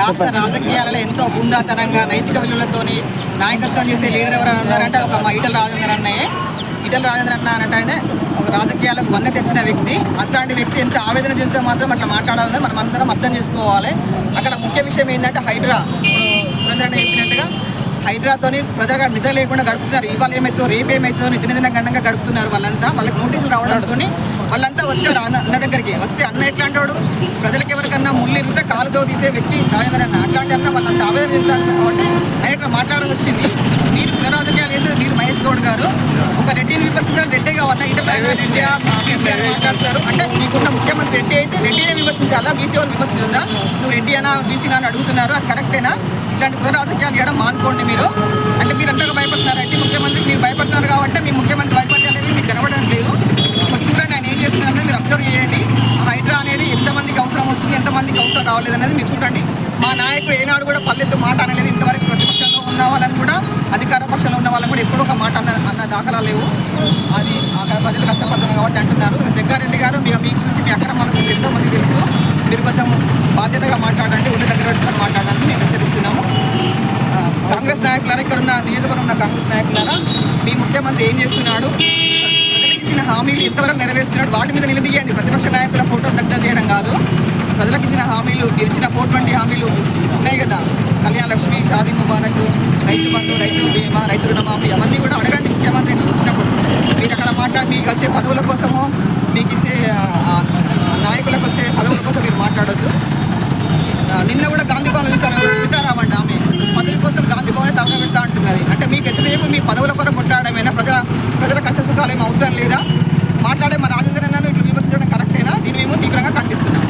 రాష్ట్ర రాజకీయాలలో ఎంతో బృందాతనంగా నైతిక విలువలతోని నాయకత్వం చేసే లీడర్ ఎవరైనా ఉన్నారంటే ఒక మా ఈటల రాజేంద్ర అన్నయ్యే. ఈటల రాజేంద్ర అన్న అంటే ఆయన ఒక రాజకీయాలకు వన్నె తెచ్చిన వ్యక్తి. అట్లాంటి వ్యక్తి ఎంత ఆవేదన చెందుతూ మాత్రం అట్లా మాట్లాడాలని మనం అందరం అర్థం చేసుకోవాలి. అక్కడ ముఖ్య విషయం ఏంటంటే హైడ్రా. ఇప్పుడు సురేంద్ర చెప్పినట్టుగా హైడ్రాతోని ప్రజలుగా నిద్ర లేకుండా గడుపుతున్నారు. ఇవాళ ఏమైతే రేపు ఏమైతే నిద్ర గండంగా గడుపుతున్నారు వాళ్ళంతా. వాళ్ళకి నోటీసులు రావడంతో వాళ్ళంతా వచ్చారు అన్న అన్న దగ్గరికి. వస్తే అన్న ఎట్లాంటి వాడు ప్రజలకు ఎవరికన్నా ముళ్ళు ఇరిగితే కాలుతో తీసే వ్యక్తి. రాజేంద్ర అన్న అట్లాంటి అన్న వాళ్ళంతా ఆవేదన చెందుతారు కాబట్టి ఆయన ఇట్లా మాట్లాడడం వచ్చింది మీరు కుల రాజకీయాలు చేసేది మీరు మహేష్ గౌడ్ గారు ఒక రెడ్డిని విమర్శించడం రెడ్డే కావాలా ఇటు రెడ్డి మాట్లాడతారు అంటే మీకున్న ముఖ్యమంత్రి రెడ్డి అయితే రెడ్డినే విమర్శించాలా? బీసీ వాళ్ళు విమర్శించదా నువ్వు రెడ్డి అనా బీసీ అని అడుగుతున్నారు అది కరెక్టేనా? ఇట్లాంటి కుల రాజకీయాలు చేయడం మానుకోండి మీరు. అంటే మీరు అంతగా భయపడుతున్నారంటే ముఖ్యమంత్రి మీరు భయపడుతున్నారు కాబట్టి మీ ముఖ్యమంత్రి భయపడలేవి మీకు కనబడడం లేదు. చూడండి ఆయన ఏం చేస్తున్నారో మీరు అబ్జర్వ్ చేయండి. హైడ్రా అనేది ఎంతమందికి అవసరం వస్తుంది ఎంతమందికి అవసరం రావలేదు అనేది మీరు చూడండి. మా నాయకుడు ఏనాడు కూడా పల్లెత్తు మాట అనలేదు ఇంతవరకు ప్రతిపక్ష ఉన్న వాళ్ళని కూడా అధికార పక్షంలో ఉన్న వాళ్ళని కూడా ఎప్పుడూ ఒక మాట అన్న అన్న దాఖలా లేవు. అది అక్కడ ప్రజలు కష్టపడుతున్నారు కాబట్టి అంటున్నారు. జగ్గారెడ్డి గారు మీ మీ గురించి మీ అక్రమాల గురించి ఎంతో మంది తెలుసు. మీరు కొంచెం బాధ్యతగా మాట్లాడండి ఉల్లి దగ్గర పెట్టుకొని మాట్లాడాలని మేము హెచ్చరిస్తున్నాము. కాంగ్రెస్ నాయకులారా ఇక్కడ ఉన్న నియోజకవర్గం ఉన్న కాంగ్రెస్ నాయకులారా మీ ముఖ్యమంత్రి ఏం చేస్తున్నాడు? ప్రజలకు ఇచ్చిన హామీలు ఎంతవరకు నెరవేరుస్తున్నాడు? వాటి మీద నిలదీయండి. ప్రతిపక్ష నాయకుల ఫోటో దగ్గర తీయడం కాదు. ప్రజలకు ఇచ్చిన హామీలు గెలిచిన ఫోర్ ట్వంటీ హామీలు రైతు బంధు రైతు బీమా రైతు రుణమాఫీ అవన్నీ కూడా అడగండి ముఖ్యమంత్రి వచ్చినప్పుడు. మీరు అక్కడ మాట్లాడి మీకు వచ్చే పదవుల కోసము మీకు ఇచ్చే నాయకులకు వచ్చే పదవుల కోసం మీరు మాట్లాడొద్దు. నిన్న కూడా గాంధీ భవన్ చూసాను సీతారామండి ఆమె. పదవి కోసం గాంధీ భవన్ తరగతి పెడతా అంటున్నది. అంటే మీకు ఎంతసేపు మీ పదవుల కొరకు కొట్లాడమైనా ప్రజల ప్రజల కష్ట సుఖాలు ఏమి అవసరం లేదా? మాట్లాడే మా రాజేంద్ర నన్ను ఇట్లా విమర్శించడం కరెక్టేనా? దీన్ని మేము తీవ్రంగా ఖండిస్తున్నాం.